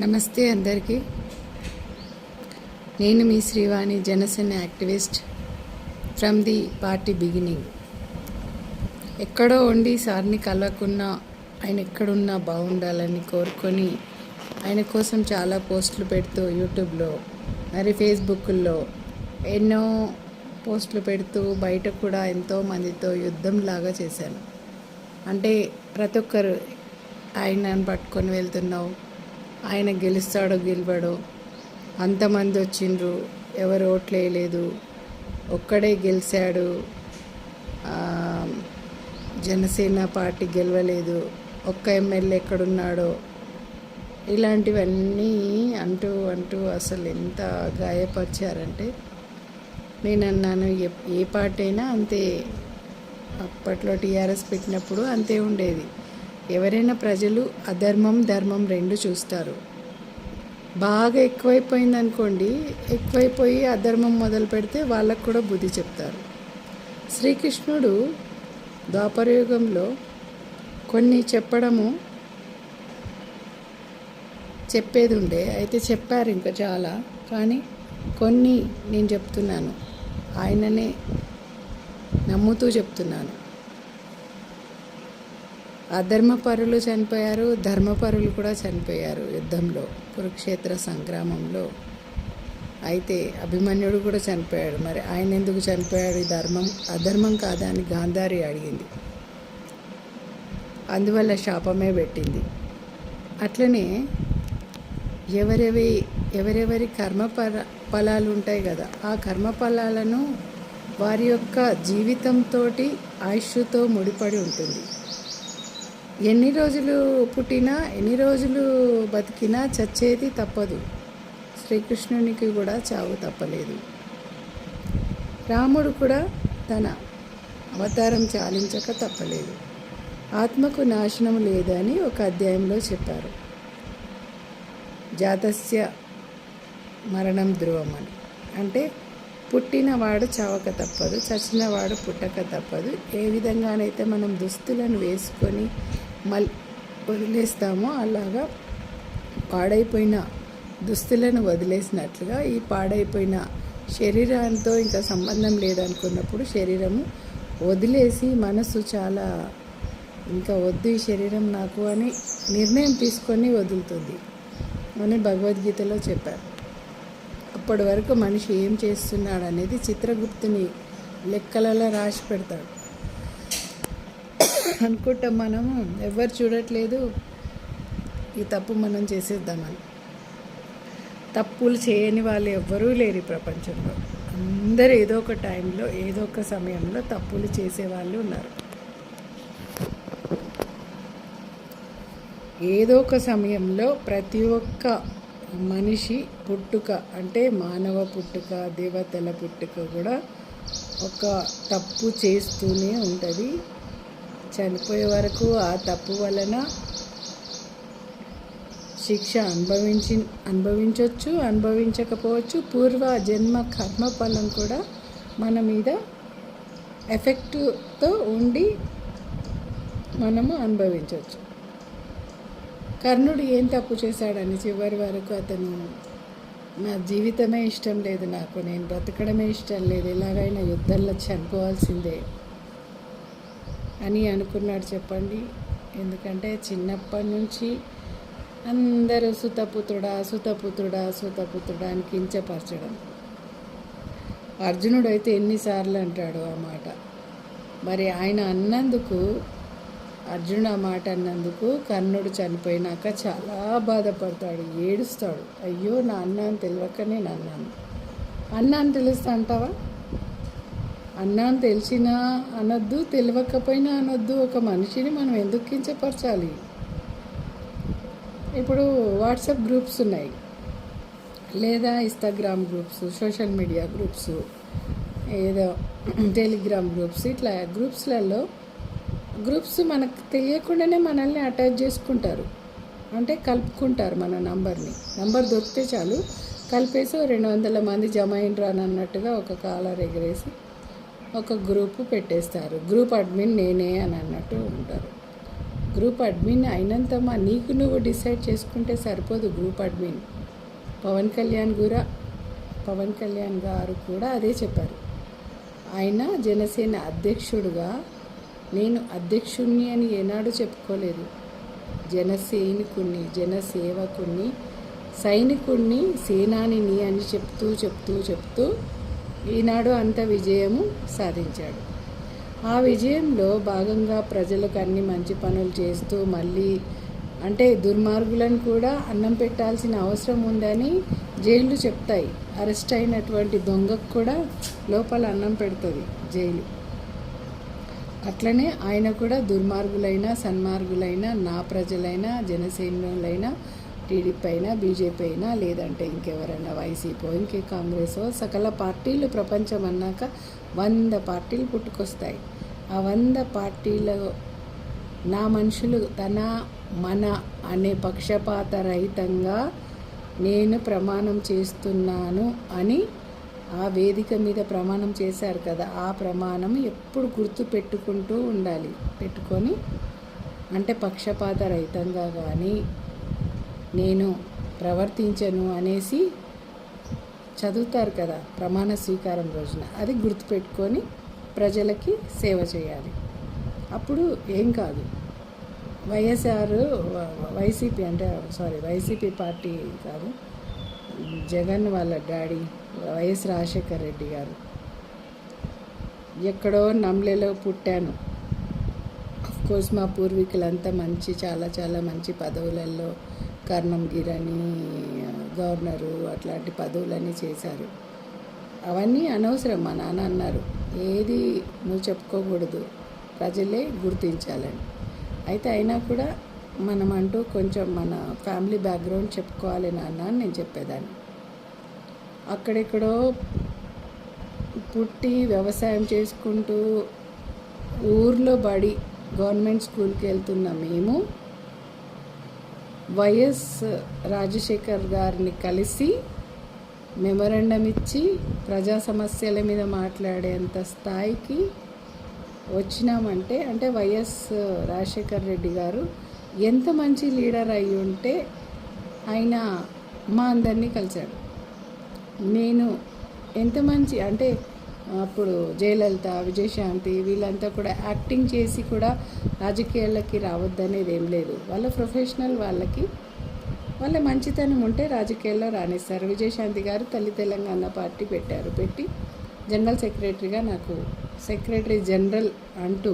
నమస్తే అందరికీ. నేను మీ Srivani Janasena activist from the party beginning. ఎక్కడో ఉండి సార్ని కలవకున్నా ఆయన ఎక్కడున్నా బాగుండాలని కోరుకొని ఆయన కోసం చాలా పోస్టులు పెడుతూ యూట్యూబ్లో మరి ఫేస్బుక్లో ఎన్నో పోస్టులు పెడుతూ బయట కూడా ఎంతో మందితో యుద్ధం లాగా చేశాను. అంటే ప్రతి ఒక్కరు ఆయనను పట్టుకొని వెళ్తున్నావు ఆయన గెలుస్తాడో గెలవడో అంతమంది వచ్చిండ్రు ఎవరు ఓట్లేయలేదు ఒక్కడే గెలిచాడు. జనసేన పార్టీ గెలవలేదు. ఒక్క ఎమ్మెల్యే ఎక్కడున్నాడో ఇలాంటివన్నీ అంటూ అంటూ అసలు ఎంత గాయపరిచారంటే నేను అన్నాను ఏ- ఏ పార్టీ అయినా అంతే. అప్పట్లో టీఆర్ఎస్ పెట్టినప్పుడు అంతే ఉండేది. ఎవరైనా ప్రజలు అధర్మం ధర్మం రెండు చూస్తారు. బాగా ఎక్కువైపోయింది అనుకోండి ఎక్కువైపోయి అధర్మం మొదలు పెడితే వాళ్ళకు కూడా బుద్ధి చెప్తారు. శ్రీకృష్ణుడు ద్వాపరయుగంలో కొన్ని చెప్పడము చెప్పేది ఉండే అయితే చెప్పారు ఇంకా చాలా కానీ కొన్ని నేను చెప్తున్నాను. ఆయననే నమ్ముతూ చెప్తున్నాను. అధర్మపరులు చనిపోయారు ధర్మపరులు కూడా చనిపోయారు యుద్ధంలో కురుక్షేత్ర సంగ్రామంలో. అయితే అభిమన్యుడు కూడా చనిపోయాడు. మరి ఆయన ఎందుకు చనిపోయాడు? ఈ ధర్మం అధర్మం కాదా అని గాంధారి అడిగింది. అందువల్ల శాపమే పెట్టింది. అట్లనే ఎవరెవి ఎవరెవరి కర్మ ఫలాలు ఉంటాయి కదా ఆ కర్మ ఫలాలను వారి యొక్క జీవితంతో ఆయుష్తో ముడిపడి ఉంటుంది. ఎన్ని రోజులు పుట్టినా ఎన్ని రోజులు బతికినా చచ్చేది తప్పదు. శ్రీకృష్ణునికి కూడా చావు తప్పలేదు. రాముడు కూడా తన అవతారం చాలించక తప్పలేదు. ఆత్మకు నాశనం లేదని ఒక అధ్యాయంలో చెప్పారు. జాతస్య మరణం ధ్రువం అని అంటే పుట్టినవాడు చావక తప్పదు చచ్చినవాడు పుట్టక తప్పదు. ఏ విధంగానైతే మనం దుస్తులను వేసుకొని మల్ వదిలేస్తామో అలాగా పాడైపోయిన దుస్తులను వదిలేసినట్లుగా ఈ పాడైపోయిన శరీరంతో ఇంకా సంబంధం లేదనుకున్నప్పుడు శరీరము వదిలేసి మనసు చాలా ఇంకా వద్దు ఈ శరీరం నాకు అని నిర్ణయం తీసుకొని వదులుతుంది అని భగవద్గీతలో చెప్పారు. అప్పటి వరకు మనిషి ఏం చేస్తున్నాడు అనేది చిత్రగుప్తుని లెక్కలలో రాసి పెడతాడు. అనుకుంటాం మనము ఎవరు చూడట్లేదు. ఈ తప్పు మనం చేసేద్దామని. తప్పులు చేయని వాళ్ళు ఎవ్వరూ లేరు ఈ ప్రపంచంలో. అందరూ ఏదో ఒక టైంలో ఏదో ఒక సమయంలో తప్పులు చేసే వాళ్ళు ఉన్నారు. ఏదో ఒక సమయంలో ప్రతి ఒక్క మనిషి పుట్టుక అంటే మానవ పుట్టుక దేవతల పుట్టుక కూడా ఒక తప్పు చేస్తూనే ఉంటుంది. చనిపోయే వరకు ఆ తప్పు వలన శిక్ష అనుభవించి అనుభవించవచ్చు అనుభవించకపోవచ్చు. పూర్వ జన్మ కర్మ ఫలం కూడా మన మీద ఎఫెక్ట్తో ఉండి మనము అనుభవించవచ్చు కర్ణుడు ఏం తప్పు చేశాడని చివరి వరకు అతను నా జీవితమే ఇష్టం లేదు నాకు నేను బ్రతకడమే ఇష్టం లేదు ఎలాగైనా యుద్ధంలో చనిపోవాల్సిందే అని అనుకున్నాడు చెప్పండి. ఎందుకంటే చిన్నప్పటి నుంచి అందరూ సుతపుత్రుడా సుతపుత్రుడా సుతపుత్రుడా అని కించపరచడం. అర్జునుడు అయితే ఎన్నిసార్లు అంటాడు ఆ మాట. మరి ఆయన అన్నందుకు అర్జునుడు ఆ మాట అన్నందుకు కర్ణుడు చనిపోయినాక చాలా బాధపడతాడు ఏడుస్తాడు. అయ్యో నా అన్న అని తెలియక నేను అన్నాను అన్న అని తెలుస్తా అంటావా? అన్నాను తెలిసినా అనొద్దు తెలియకపోయినా అనొద్దు. ఒక మనిషిని మనం ఎందుకు కించపరచాలి? ఇప్పుడు వాట్సాప్ గ్రూప్స్ ఉన్నాయి. లేదా Instagram groups social media groups ఏదో టెలిగ్రామ్ గ్రూప్స్ ఇట్లా గ్రూప్స్లలో గ్రూప్స్ మనకు తెలియకుండానే మనల్ని అటాచ్ చేసుకుంటారు. అంటే కలుపుకుంటారు మన నంబర్ని. నంబర్ దొరికితే చాలు కలిపేసి రెండు వందల మంది జమ అయినరానన్నట్టుగా అన్నట్టుగా ఒక కాలర్ ఎగరేసి ఒక గ్రూప్ పెట్టేస్తారు. గ్రూప్ అడ్మిన్ నేనే అని అన్నట్టు ఉంటారు. గ్రూప్ అడ్మిన్ అయినంతమా నీకు నువ్వు డిసైడ్ చేసుకుంటే సరిపోదు గ్రూప్ అడ్మిన్. పవన్ కళ్యాణ్ కూడా పవన్ కళ్యాణ్ గారు కూడా అదే చెప్పారు. ఆయన జనసేన అధ్యక్షుడుగా నేను అధ్యక్షుణ్ణి అని ఏనాడు చెప్పుకోలేదు. జన సైనికుణ్ణి జన సేవకుణ్ణి సైనికుణ్ణి సేనానిని అని చెప్తూ చెప్తూ చెప్తూ ఈనాడు అంత విజయము సాధించాడు. ఆ విజయంలో భాగంగా ప్రజలకు అన్ని మంచి పనులు చేస్తూ మళ్ళీ అంటే దుర్మార్గులను కూడా అన్నం పెట్టాల్సిన అవసరం ఉందని జైళ్ళు చెప్తాయి. అరెస్ట్ అయినటువంటి దొంగకు కూడా లోపల అన్నం పెడుతుంది జైలు. అట్లనే ఆయన కూడా దుర్మార్గులైన సన్మార్గులైన నా ప్రజలైనా జనసేనులైనా టీడీపీ అయినా బీజేపీ అయినా లేదంటే ఇంకెవరైనా వైసీపీ ఇంకే కాంగ్రెస్ సకల పార్టీలు ప్రపంచం అన్నాక వంద పార్టీలు పుట్టుకొస్తాయి. ఆ వంద పార్టీలో నా మనుషులు తన మన అనే పక్షపాత రహితంగా నేను ప్రమాణం చేస్తున్నాను అని ఆ వేదిక మీద ప్రమాణం చేశారు కదా ఆ ప్రమాణం ఎప్పుడు గుర్తు పెట్టుకుంటూ ఉండాలి. పెట్టుకొని అంటే పక్షపాత రహితంగా కానీ నేను ప్రవర్తించను అనేసి చదువుతారు కదా ప్రమాణ స్వీకారం రోజున. అది గుర్తుపెట్టుకొని ప్రజలకి సేవ చేయాలి. అప్పుడు ఏం కాదు. వైఎస్ఆర్ వైసీపీ అంటే సారీ వైసీపీ పార్టీ కాదు. జగన్ వాళ్ళ డాడీ వైఎస్ రాజశేఖర్ రెడ్డి గారు. ఎక్కడో నమ్లెలో పుట్టాను. కోర్స్ మా పూర్వీకులంతా మంచి చాలా చాలా మంచి పదవులలో కర్ణంగిర్ గిరని గవర్నరు అట్లాంటి పదవులన్నీ చేశారు. అవన్నీ అనవసరం మా నాన్న అన్నారు. ఏది నువ్వు చెప్పుకోకూడదు ప్రజలే గుర్తించాలని. అయితే అయినా కూడా మనం అంటూ కొంచెం మన ఫ్యామిలీ బ్యాక్గ్రౌండ్ చెప్పుకోవాలి నాన్న అని నేను చెప్పేదాన్ని. అక్కడెక్కడో పుట్టి వ్యవసాయం చేసుకుంటూ ఊర్లో బడి గవర్నమెంట్ స్కూల్కి వెళ్తున్న మేము వైఎస్ రాజశేఖర్ గారిని కలిసి మెమరండం ఇచ్చి ప్రజా సమస్యల మీద మాట్లాడేంత స్థాయికి వచ్చినామంటే అంటే వైఎస్ రాజశేఖర్ రెడ్డి గారు ఎంత మంచి లీడర్ అయి ఉంటే ఆయన మా అందరినీ కలిశాడు. నేను ఎంత మంచి అంటే అప్పుడు జయలలిత విజయశాంతి వీళ్ళంతా కూడా యాక్టింగ్ చేసి కూడా రాజకీయాలకి రావద్దనేది ఏం లేదు. వాళ్ళ ప్రొఫెషనల్ వాళ్ళకి వాళ్ళ మంచితనం ఉంటే రాజకీయాల్లో రాణిస్తారు. విజయశాంతి గారు తల్లి తెలంగాణ పార్టీ పెట్టారు. పెట్టి జనరల్ సెక్రటరీగా నాకు సెక్రటరీ జనరల్ అంటూ